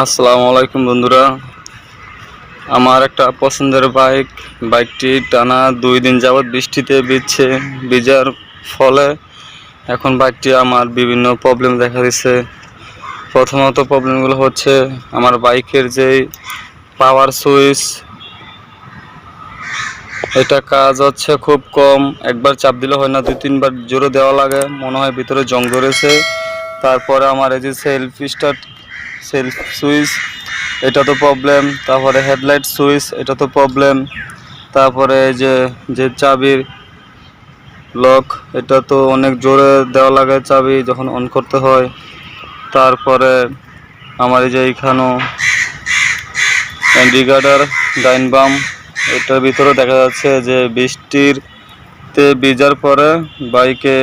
আসসালামু আলাইকুম বন্ধুরা। আমার একটা পছন্দের বাইক। বাইকটি টানা দুই দিন যাবৎ বৃষ্টিতে ভিজছে, ভিজার ফলে এখন বাইকটি আমার বিভিন্ন প্রবলেম দেখা দিচ্ছে প্রথমত প্রবলেমগুলো হচ্ছে আমার বাইকের যে পাওয়ার সুইচ এটা কাজ হচ্ছে খুব কম। একবার চাপ দিলে হয় না, দুই তিনবার জোরে দেওয়া লাগে। মনে হয় ভিতরে জং ধরেছে। তারপরে আমার এই যে সেলফ স্টার্ট সেলফ সুইচ, এটা তো প্রবলেম তারপরে হেডলাইট সুইচ, এটা তো প্রবলেম তারপরে যে যে চাবির লক এটা তো অনেক জোরে দেওয়া লাগে চাবি যখন অন করতে হয়। তারপরে আমার এই যে এইখানেও ইন্ডিকেটার ডাইন বাম, এটার ভিতরে দেখা যাচ্ছে যে বৃষ্টির তে ভিজার পরে বাইকে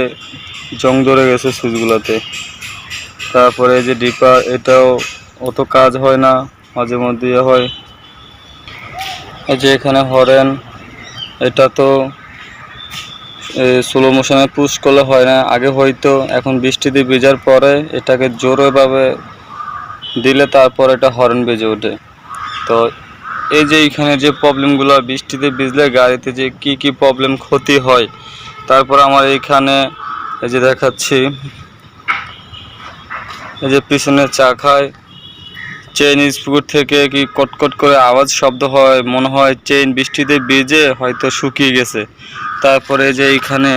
জং ধরে গেছে সুইচগুলোতে। তারপরে এই যে ডিপার এটাও অত কাজ হয় না, মাঝে মধ্যে ইয়ে হয়। এই যে এখানে হরেন, এটা তো স্লো মোশনে পুশ করলে হয় না। আগে হয়তো এখন বৃষ্টিতে ভিজার পরে এটাকে জোরেভাবে দিলে তারপর এটা হর্ন বেজে ওঠে। তো এই যে এখানে যে প্রবলেমগুলো বৃষ্টিতে ভিজলে গাড়িতে যে কি কি প্রবলেম ক্ষতি হয়, তারপর আমার এইখানে এই যে দেখাচ্ছি। এই যে চা খায়। চেইন স্পুর থেকে কি কটকট করে আওয়াজ শব্দ হয়, মনে হয় চেইন বৃষ্টিতে ভিজে হয়তো শুকিয়ে গেছে। তারপরে যে এইখানে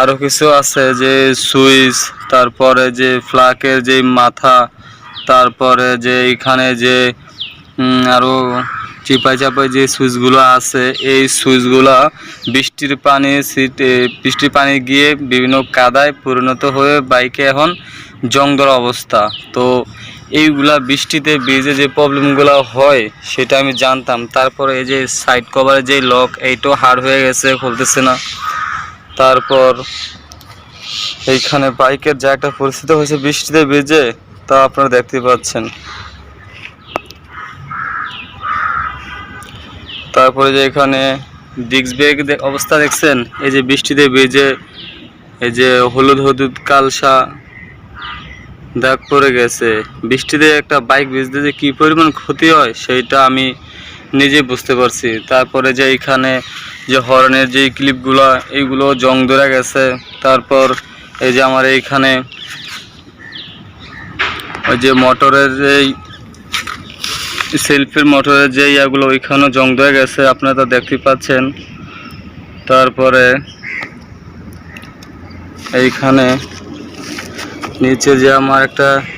আরও কিছু আছে, যে সুইচ, তারপরে যে ফ্লাকের যে মাথা, তারপরে যে এইখানে যে আরও চিপাই চাপাই যে সুইচগুলো আছে, এই সুইচগুলো বৃষ্টির পানি সিট বৃষ্টির পানি গিয়ে বিভিন্ন কাদায় পরিণত হয়ে বাইকে এখন জং ধরা অবস্থা। তো এইগুলা বৃষ্টিতে ভিজে যে প্রবলেমগুলো হয়, সেটা আমি জানতাম। তারপরে এই যে সাইড কভারের যে লক এইটাও হার্ড হয়ে গেছে, খুলতেছে না। তারপর এইখানে বাইকের যা একটা পরিস্থিতি হয়েছে বৃষ্টিতে ভিজে তা আপনারা দেখতে পাচ্ছেন। তারপরে যে এখানে ডিস্ক ব্রেক অবস্থা দেখছেন, এই যে বৃষ্টিতে ভিজে এই যে হলুদ হলুদ কালসা দাগ পড়ে গেছে। বৃষ্টিতে একটা বাইক ভিজতে যে কী পরিমাণ ক্ষতি হয়, সেইটা আমি নিজে বুঝতে পারছি। তারপরে যে এইখানে যে হর্নের যে ক্লিপগুলো এইগুলো জং ধরে গেছে। তারপর এই যে আমার এইখানে ওই যে মোটরের যেই সেলফের মোটরের যে ইয়াগুলো, ওইখানেও জং ধরে গেছে। আপনারা তো দেখতে পাচ্ছেন। তারপরে এইখানে নিচে যে আমার একটা